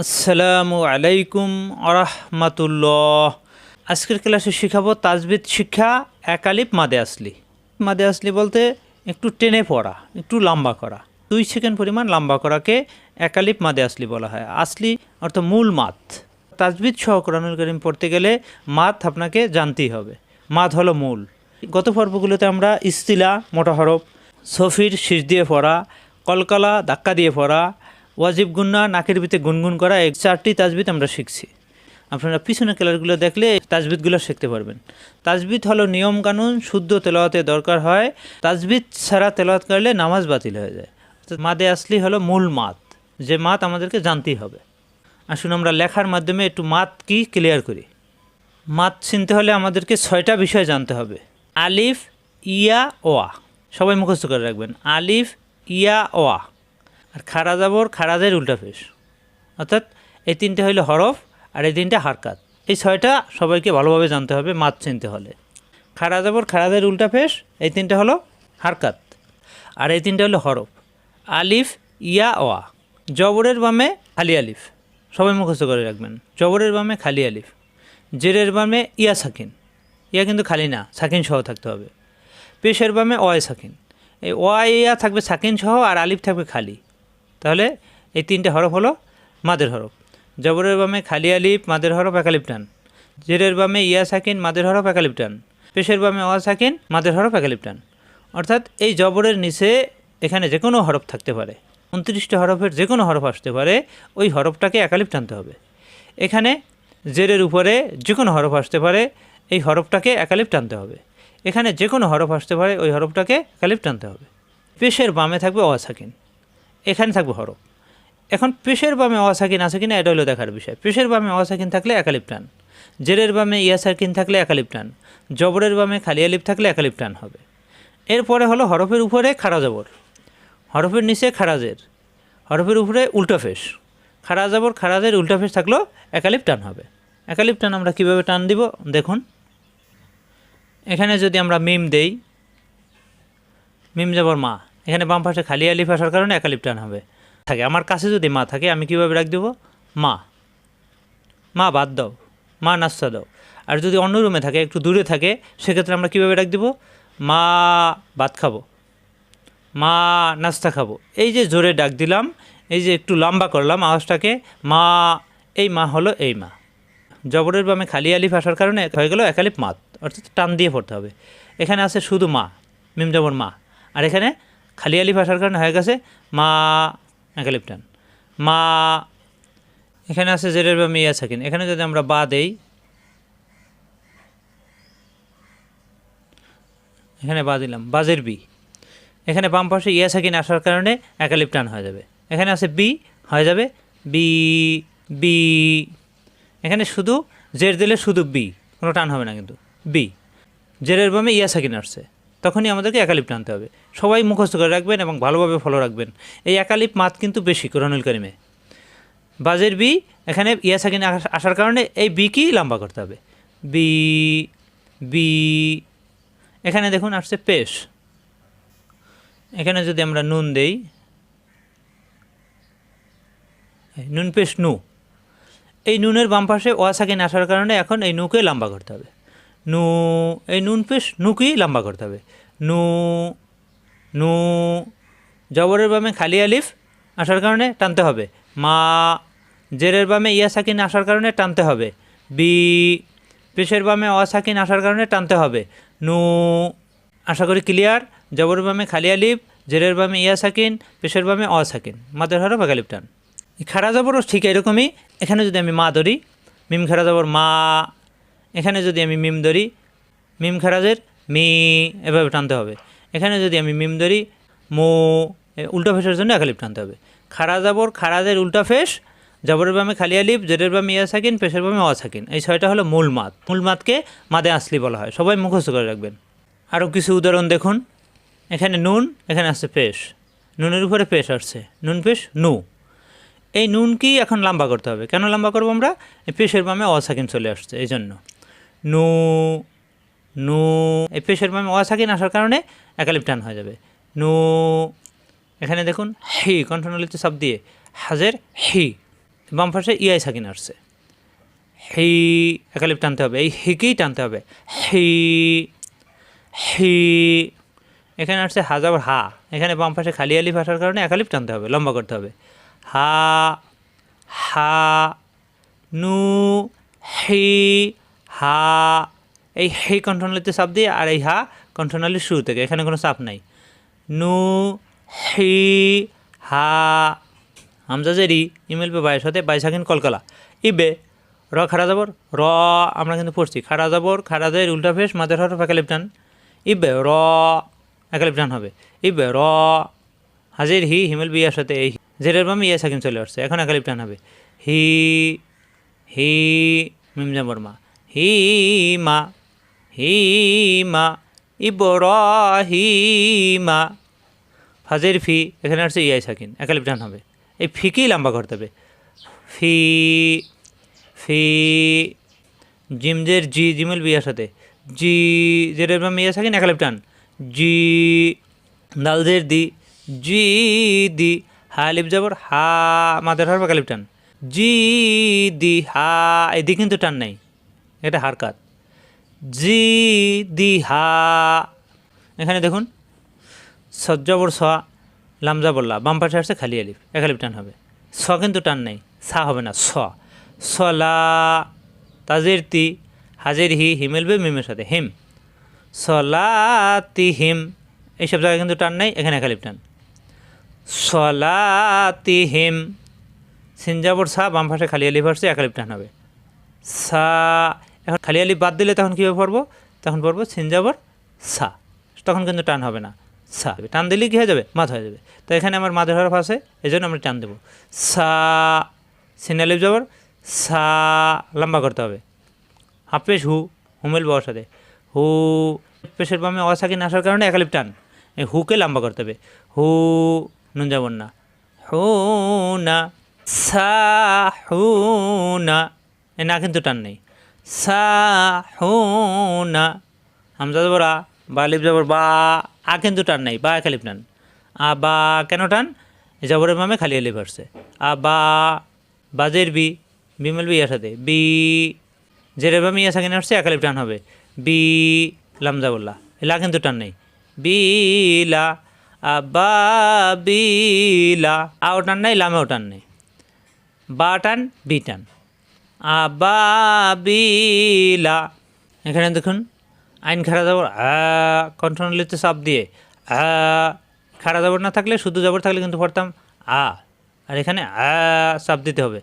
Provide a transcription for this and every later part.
আসসালামু আলাইকুম আরহামাতুল্লাহ। আজকের ক্লাসে শিখাবো তাজবিদ শিক্ষা একালিপ মাদে আসলি। মাদে আসলি বলতে একটু টেনে পড়া, একটু লম্বা করা। দুই সেকেন্ড পরিমাণ লম্বা করাকে একালিপ মাদে আসলি বলা হয়। আসলি অর্থ মূল মাত তাজবিদ সহ কোরআনুল করিম পড়তে গেলে মাত আপনাকে জানতেই হবে। মাত হলো মূল। গত পর্বগুলোতে আমরা ইস্তিলা, মোটা হরফ, সফির শীষ দিয়ে পড়া, কলকলা, ধাক্কা দিয়ে পড়া ওয়াজিব গুন্না, নাকের ভিতরে গুনগুন করা, এই চারটি তাজবিদ আমরা শিখছি। আপনারা পিছনে ক্লাসগুলো দেখলে তাজবিদগুলো শিখতে পারবেন। তাজবিদ হলো নিয়ম কানুন, শুদ্ধ তেলাওয়াতে দরকার হয়। তাজবিদ ছাড়া তেলাওয়াত করলে নামাজ বাতিল হয়ে যায়। অর্থাৎ মাদে আসলি হলো মূল মাত। যে মাত আমাদেরকে জানতেই হবে। আসুন আমরা লেখার মাধ্যমে একটু মাত কি ক্লিয়ার করি। মাত চিনতে হলে আমাদেরকে ছয়টা বিষয় জানতে হবে। আলিফ, ইয়া, ওয়া। সবাই মুখস্থ করে রাখবেন। আলিফ, ইয়া, ওয়া। আর খারা যাবর খারাজের উল্টা ফেস। অর্থাৎ এই তিনটে হইল হরফ আর এই তিনটে হারকাত। এই ছয়টা সবাইকে ভালোভাবে জানতে হবে মাত চিনতে হলে। খারা যাবর খারাজের উল্টা ফেস, এই তিনটে হলো হারকাত। আর এই তিনটে হলো হরফ। আলিফ, ইয়া, ওয়া। জবরের বামে খালি আলিফ। সবাই মুখস্থ করে রাখবেন। জবরের বামে খালি আলিফ। জেরের বামে ইয়া সাকিন। ইয়া কিন্তু খালি না, সাকিন সহ থাকতে হবে। পেশের বামে অয় সাকিন। এই অয় ইয়া থাকবে সাকিন সহ আর আলিফ থাকবে খালি। তাহলে এই তিনটে হরফ হলো মাদের হরফ। জবরের বামে খালি আলিফ, মাদের হরফ একালিপ টান। জেরের বামে ইয়া সাকিন, মাদের হরফ একালিপ টান। পেশের বামে অ সাকিন, মাদের হরফ একালিপ টান। অর্থাৎ এই জবরের নিচে এখানে যে কোনো হরফ থাকতে পারে। উনত্রিশটা হরফের যে কোনো হরফ আসতে পারে, ওই হরফটাকে একালিপ টানতে হবে। এখানে জেরের উপরে যে কোনো হরফ আসতে পারে, এই হরফটাকে একালিপ টানতে হবে। এখানে যে কোনো হরফ আসতে পারে, ওই হরফটাকে একালিপ টানতে হবে। পেশের বামে থাকবে অসাকিন এখানে থাকবে হরফ এখন পেশের বামে অসাকিন আছে কিনা এটা হলো দেখার বিষয়। পেশের বামে অসাকিন থাকলে একালিপ টান জেরের বামে ইয়াসাকিন থাকলে একালিপ টান জবরের বামে খালি আলিপ থাকলে একালিপ টান হবে। এরপরে হলো হরফের উপরে খাড়া জবর। হরফের নিচে খারাজের হরফের উপরে উল্টা ফেস। খাড়া জবর খারাজের উল্টা ফেস থাকলেও একালিপ টান হবে। একালিপ টান আমরা কীভাবে টান দিব? দেখুন। এখানে যদি আমরা মিম দেই, মিম যাবর মা। এখানে বাম পাশে খালি আলিফ আসার কারণে একালিপ টান হবে। থাকে, আমার কাছে যদি মা থাকে, আমি কীভাবে রাখ দেবো? মা। মা বাদ দাও। মা নাস্তা দাও। আর যদি অন্য রুমে থাকে, একটু দূরে থাকে, সেক্ষেত্রে আমরা কীভাবে রাখ দেবো? মা ভাত খাব। মা নাস্তা খাব। এই যে জোরে ডাক দিলাম, এই যে একটু লম্বা করলাম আওয়াজটাকে, মা, এই মা হলো এই মা। জবরের বামে খালি আলিফ আসার কারণে হয়ে গেল একালিপ মাত, অর্থাৎ টান দিয়ে পড়তে হবে। এখানে আছে শুধু মা মিম জবর মা। আর এখানে খালি আলিফ আসার কারণে হয়ে গেছে মা একালিপ টান মা, এখানে আছে জেরের বামে ইয়া সাকিন এখানে যদি আমরা বা দেই, এখানে বা দিলাম, বাজের বি। এখানে বাম পাশে ইয়া সাকিন আসার কারণে একালিপ টান হয়ে যাবে। এখানে আছে বি, হয়ে যাবে বি বি। এখানে শুধু জের দিলে শুধু বি, কোনো টান হবে না কিন্তু, বি। জেরের বামে ইয়া সাকিন আসছে। তখনই আমাদেরকে একালিপ টানতে হবে। সবাই মুখস্থ করে রাখবেন এবং ভালোভাবে ফলো রাখবেন। এই একালিপ মাত কিন্তু বেশি কোরআনুল করিমে। বাজের বি, এখানে ইয়া সাকিন আস- আসার কারণে এই বি কি লম্বা করতে হবে। বি বি, এখানে দেখুন আসছে পেশ। এখানে যদি আমরা নুন দেই নুন পেশ নু। এই নুনের বাম পাশে ওয়া সাকিন আসার কারণে এখন এই নুকে লম্বা করতে হবে। নু, এই নুন পেশ নুকেই লম্বা করতে হবে। নু নু, জবরের বামে খালি আলিফ আসার কারণে টানতে হবে। মা, জেরের বামে ইয়া সাকিন আসার কারণে টানতে হবে। বি, পেশের বামে অ সাকিন আসার কারণে টানতে হবে। নু, আশা করি ক্লিয়ার। জবরের বামে খালি আলিফ, জেরের বামে ইয়া সাকিন, পেশের বামে অ সাকিন। মাদের হরফ একালিপ টান। খাড়া জবরও ঠিক এরকমই। এখানে যদি আমি মা ধরি, মিম খাড়া জবর মা এখানে যদি আমি মিম ধরি, মিম খারাজের, মি এভাবে টানতে হবে। এখানে যদি আমি মিম ধরি, মো উল্টা ফেসের জন্য একালিপ টানতে হবে। খাড়া জাবর খারাজের উল্টা ফেস, জাবরের বামে খালি আলিফ জেরের বামে ইয়া সাকিন, পেশের বামে অ সাকিন। এই ছয়টা হলো মূল মাত। মূল মাতকে মাদে আসলি বলা হয়। সবাই মুখস্থ করে রাখবেন। আরও কিছু উদাহরণ দেখুন। এখানে নুন, এখানে আসছে পেশ। নুনের উপরে পেশ আসছে। নুন পেশ, নু। এই নুন কি এখন লম্বা করতে হবে? কেন লম্বা করব আমরা? পেশের বামে অ সাকিন চলে আসছে, এই জন্য। নু নু, এই পেশের বামে অ সাকিন আসার কারণে একালিপ টান হয়ে যাবে। নু, এখানে দেখুন, হি কণ্ঠনলিত সব দিয়ে, হাজের হি, বাম পাশে ইয়াই সাকিন আসছে। হি একালিপ টানতে হবে, এই হিকেই টানতে হবে? হি হি, এখানে আসছে হাজার হা, এখানে বাম পাশে খালি আলিফ আসার কারণে একালিপ টানতে হবে, লম্বা করতে হবে। হা হা, নু, হি হা, এই হে কণ্ঠনালীতে চাপ দিয়ে আর এই হা কণ্ঠনালীর শুরু থেকে, এখানে কোনো চাপ নাই। নু, হি, হা আমজা হামজাজেরি ইমেল পে বাইশ হতে বাইশ হাকিন কলকালা। ইবে র খাড়া যাবর র আমরা কিন্তু পড়ছি। খাড়া যাবর খাড়া যায় উল্টা ফেস মাদের হরফ একালিপ টান ইবে র একালিপ টান হবে। ইবে র হাজির হি, হিমেল বিয়ার সাথে এই জেরের বামে ইয়া সাকিন চলে আসছে। এখন একালিপ টান হবে। হি হি, মিমজা বর্মা হি মা হি মা ইবরাহিমা। ফাজের ফি, এখানে আসছে ইয়াই সাকিন, একালিপ টান হবে। এই ফিকেই লম্বা করতে হবে? ফি ফি, জিমজের জি, জিমেল বিয়ার সাথে। জি বাম ইয়া সাকিন, একালিপ টান। জি দালজের দি। জি, দি, হা লিপ যাবর হা, মাদের হর একালিপ টান। জি, দি, হা, এই দি কিন্তু টান নাই। এটা হারকাত। জি দি হা। এখানে দেখুন, সজ্জাবর স লামজা বললা বাম পাশে আসছে খালি আলিফ এক আলিফ টান হবে। স কিন্তু টান নেই, সা হবে না, স। সলা তাজের তি, হাজের হি হিমেলবে মিমের সাথে, হিম। সলাতি হিম, এইসব জায়গায় কিন্তু টান নেই, এখানে এক আলিফ টান সলাতি হিম, সিনজাবর সা, বাম পাশে খালি আলিফ আসছে এক আলিফ টান হবে। সা এখন খালি আলিফ বাদ দিলে তখন কীভাবে পড়ব? তখন পড়ব সিনজাবর সা। তখন কিন্তু টান হবে না, সা। টান দিলেই কী হয়ে যাবে? মাথ হয়ে যাবে। তো এখানে আমার মাঝের হরফ আছে এই জন্য আমরা টান দেবো। সা সিনালিপ যাবর সা, লম্বা করতে হবে। হাফপেশ হু, হুমেল বাবার সাথে। হু, পেশের বামে অসাকিন আসার কারণে একালিপ টান। এই হুকে লম্বা করতে হবে। হু, নুন যাবন না। হু, না। সা, হু, না। এ না কিন্তু টান নেই। সা হু না হামজা যাবর আ বা লিপ যাবর বা, আ কিন্তু টান নাই, বা একালিপ টান। আ, বা কেন টান? জবরের মামে খালি আলিফ আসছে। আ, বা, বাজের বি, বিমল বি সাথে। বি, জেরের বামে ইয়া সাকিন আসছে একালিপ টান হবে। বি, লামজা বললা। লা কিন্তু টান নেই। বিলা আবা বিলা আও টান নাই, লামেও টান নেই। বা টান, বি টান। আবাবিলা। এখানে দেখুন, আইন খাড়া যাবর, আ কণ্ঠনলিতে চাপ দিয়ে, আ, খাড়া যাবর না থাকলে শুধু যাবর থাকলে কিন্তু পড়তাম আ। আর এখানে আ চাপ দিতে হবে।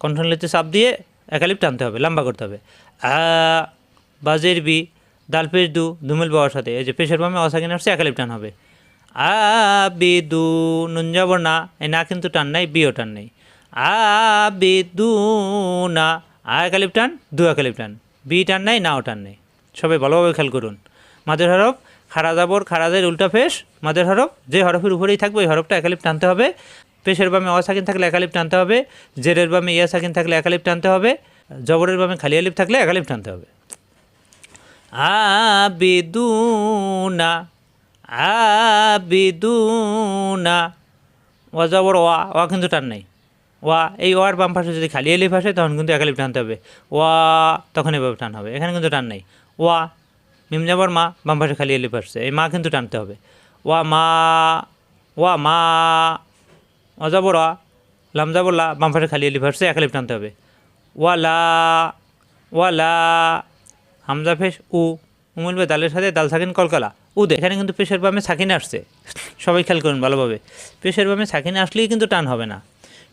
কণ্ঠনলিতে চাপ দিয়ে একালিপ টানতে হবে, লম্বা করতে হবে। আ, বাজের বি দাল পেশ দু দুমেল বাবার সাথে, এই যে পেশের বামে অসাকিন আসছে, একালিপ টান হবে। আ, বি দু, নুন যাবর না, এই না কিন্তু টান নাই, বিও টান নেই। আ বি দু না আ একালিপ টান দু একালিপ টান বি টান নাই নাও টান নেই। সবাই ভালোভাবে খেয়াল করুন। মাদের হরফ খাড়া দাবর খাড়াদের উল্টা ফেস। মাদের হরফ, যে হরফের উপরেই থাকবে, ওই হরফটা একালিপ টানতে হবে। পেশের বামে অসাকিন থাকলে একালিপ টানতে হবে। জেরের বামে ইয়া সাকিন থাকলে একালিপ টানতে হবে। জবরের বামে খালি আলিপ থাকলে একালিপ টানতে হবে। আবিদুনা আবিদুনা। ওয়া জবর ওয়া ওয়া কিন্তু টান নাই। ওয়া, এই ওয়ার বাম পাশে যদি খালি এলিফ আসে, তখন কিন্তু একালিপ টানতে হবে। ওয়া, তখন এভাবে টান হবে। এখানে কিন্তু টান নাই। ওয়া, মিম যাবর মা, বাম পাশে খালি এলিফ আসছে। এই মা কিন্তু টানতে হবে। ওয়া মা ওয়া মা অজাবর ওয়া লাম যাবর লা, বাম পাশে খালি এলিফ আসছে একালিপ টানতে হবে। ওয়ালা ওয়ালা হামজা ফেস উ উমুলবে দালের সাথে দাল সাকিন কলকালা উদে এখানে কিন্তু পেশের বামে সাকিন আসছে। সবাই খেয়াল করুন ভালোভাবে। পেশের বামে সাকিন আসলেই কিন্তু টান হবে না।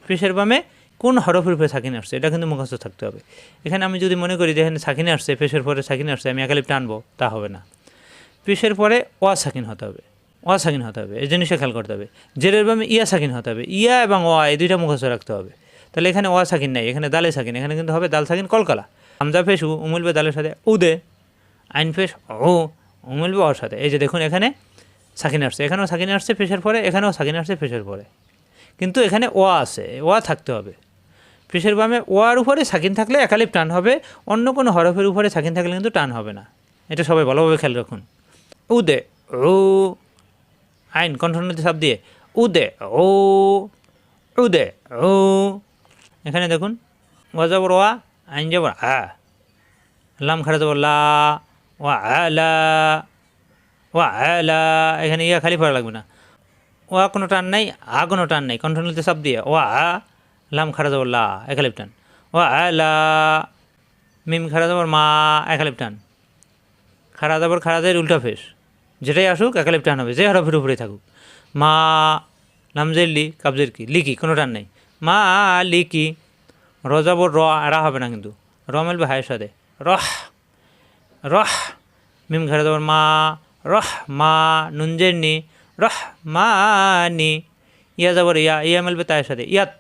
পেশের বামে কোন হরফের উপরে সাকিন আসছে? এটা কিন্তু মুখস্থ থাকতে হবে। এখানে আমি যদি মনে করি যে এখানে সাকিনে আসছে পেশের পরে সাকিনে আসছে, আমি একালিপ টানবো তা হবে না। পেশের পরে অ সাকিন হতে হবে। অ সাকিন হতে হবে, এই জিনিসটা খেয়াল করতে হবে। জেরের বামে ইয়া সাকিন হতে হবে। ইয়া এবং অ এই দুইটা মুখস্থ রাখতে হবে। তাহলে এখানে অ সাকিন নাই, এখানে দালে সাকিন, এখানে কিন্তু হবে দাল সাকিন কলকালা। হামজা ফেস উমুলবে দালের সাথে উদে, আইন ফেস ও উমুলবে ওর সাথে। এই যে দেখুন এখানে সাকিন আসছে, এখানেও সাকিন আসছে ফেসের পরে, এখানেও সাকিন আসছে ফেসের পরে। কিন্তু এখানে ওয়া আছে, ওয়া থাকতে হবে। পেশের বামে ওয়ার উপরে সাকিন থাকলে একালিপ টান হবে, অন্য কোনো হরফের উপরে সাকিন থাকলে কিন্তু টান হবে না। এটা সবাই ভালোভাবে খেয়াল রাখুন। উদে ও আইন কণ্ঠনতি সব দিয়ে, উদে ও উদে ও এখানে দেখুন, ওয়া যাবর ওয়া, আইন যাবর আ। লাম খারা যাবর লা, ওয়া আলা ওয়া আলা এখানে ইয়া খালি পড়া লাগবে না। ওয়া কোনো টান নাই, আ কোনো টান নাই। কন্ট্রোলতে সব দিয়ে, ওয়া, আ, লাম খারা যাবর লা, একালিপ টান। ওয়া লা, মিম খারা যাবর মা, একালিপ টান। খারা যাবর খারাদের উল্টা ফেস। যেটাই আসুক, একালিপ টান হবে, যে হরফের উপরে থাকুক। মা, লামজের লি, কাবজের কি? লিকি কোনো টান নেই। মা লিকি র যাবর র আরা হবে না কিন্তু। র মেলবে হায়ের সাথে। রহ রহ, মিম ঘরে যাবর মা, রহ, মা, নুনজের নি রহ মা ইয়া যাবর ইয়া ইয়া মেলবে তায়ের সাথে। ইয়াত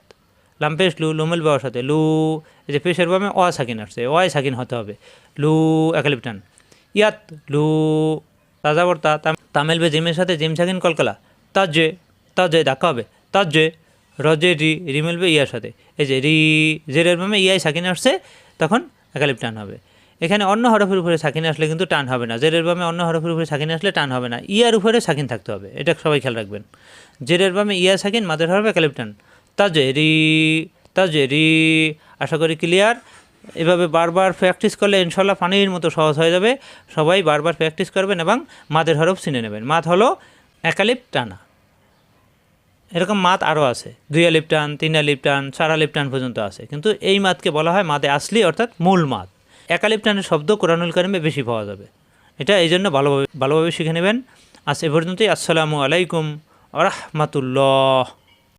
লাম্পেশ লু লু মেলবে ওর সাথে। লু, এই যে পেশের বামে অ সাকিন আসছে, অয় সাকিন হতে হবে। লু একালিপটান ইয়াত, লু, তা তা- তা মেলবে জিমের সাথে, জিম সাকিন কলকলা। তাজে তাজে দেখা হবে। তাজে রজে রি রি মেলবে ইয়ার সাথে। এই যে, রি, জেরের বামে ইয়াই সাকিন আসছে, তখন একালিপ টান হবে। এখানে অন্য হরফের উপরে সাকিন আসলে কিন্তু টান হবে না। জেরের বামে অন্য হরফের উপরে সাকিন আসলে টান হবে না। ইয়ার উপরে সাকিন থাকতে হবে। এটা সবাই খেয়াল রাখবেন। জেরের বামে ইয়া, সাকিন, মাদের হরফে একালিপ টান। তাজে রি তাজে রি আশা করি ক্লিয়ার এভাবে বারবার প্র্যাকটিস করলে ইনশাল্লাহ পানির মতো সহজ হয়ে যাবে। সবাই বারবার প্র্যাকটিস করবেন এবং মাদের হরফ চিনে নেবেন। মাত হলো একালিপ টানা। এরকম মাত আরও আছে। দুই আলিপ টান, তিন আলিপ টান, চার আলিপ টান পর্যন্ত আছে। কিন্তু এই মাতকে বলা হয় মাদে আসলি, অর্থাৎ মূল মাত। একালিপ টানের শব্দ কোরআনুল কারিমে বেশি পাওয়া যাবে। এটা এই জন্য ভালোভাবে ভালোভাবে শিখে নেবেন। আজ এ পর্যন্তই। আসসালামু আলাইকুম আরহামাতুল্লাহ